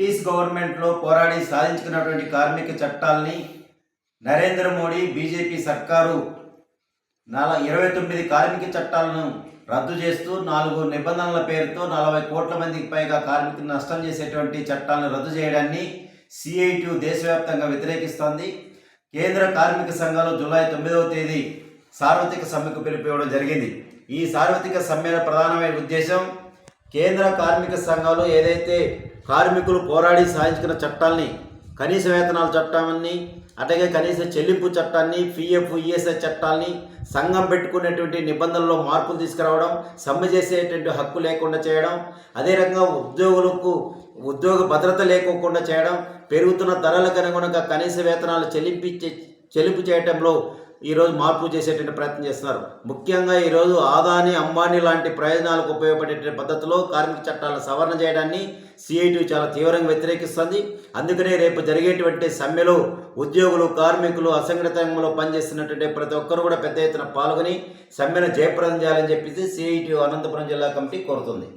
British గవర్నమెంట్లో పోరాడి సాధించుకున్నటువంటి కార్మిక చట్టాల్ని నరేంద్ర మోడీ బీజేపీ సర్కారు నల ఇరవై తొమ్మిది కార్మిక చట్టాలను రద్దు చేస్తూ నాలుగు నిబంధనల పేరుతో నలభై కోట్ల మందికి పైగా కార్మికులు నష్టం చేసేటువంటి చట్టాలను రద్దు చేయడాన్ని సిఐటి దేశవ్యాప్తంగా వ్యతిరేకిస్తోంది. కేంద్ర కార్మిక సంఘాలు జూలై తొమ్మిదవ తేదీ సార్వత్రిక సమ్మెకు పిలుపువ్వడం జరిగింది. ఈ సార్వత్రిక సమ్మెల ప్రధానమైన ఉద్దేశం కేంద్ర కార్మిక సంఘాలు ఏదైతే కార్మికులు పోరాడి సాధించుకున్న చట్టాల్ని కనీస వేతనాల చట్టాన్ని అట్లాగే కనీస చెల్లింపు చట్టాన్ని పిఎఫ్ ఈఎస్ఐ చట్టాల్ని సంఘం పెట్టుకునేటువంటి నిబంధనల్లో మార్పులు తీసుకురావడం సమ్మె చేసేటువంటి హక్కు లేకుండా చేయడం అదే రకంగా ఉద్యోగులకు ఉద్యోగ భద్రత లేకోకుండా చేయడం పెరుగుతున్న ధరలకు అనుగుణంగా కనీస వేతనాలు చెల్లింపు చెల్లింపు చేయడంలో ఈరోజు మార్పు చేసేటువంటి ప్రయత్నం చేస్తున్నారు. ముఖ్యంగా ఈరోజు ఆదాని అంబానీ లాంటి ప్రయోజనాలకు ఉపయోగపడే పద్ధతిలో కార్మిక చట్టాలను సవరణ చేయడాన్ని సిఐటి చాలా తీవ్రంగా వ్యతిరేకిస్తుంది. అందుకనే రేపు జరిగేటువంటి సమ్మెలో ఉద్యోగులు కార్మికులు అసంఘటిత రంగంలో పనిచేస్తున్నటువంటి ప్రతి ఒక్కరు కూడా పెద్ద ఎత్తున పాల్గొని సమ్మెను జయప్రదం చేయాలని చెప్పేసి సిఐటి అనంతపురం జిల్లా కమిటీ కోరుతుంది.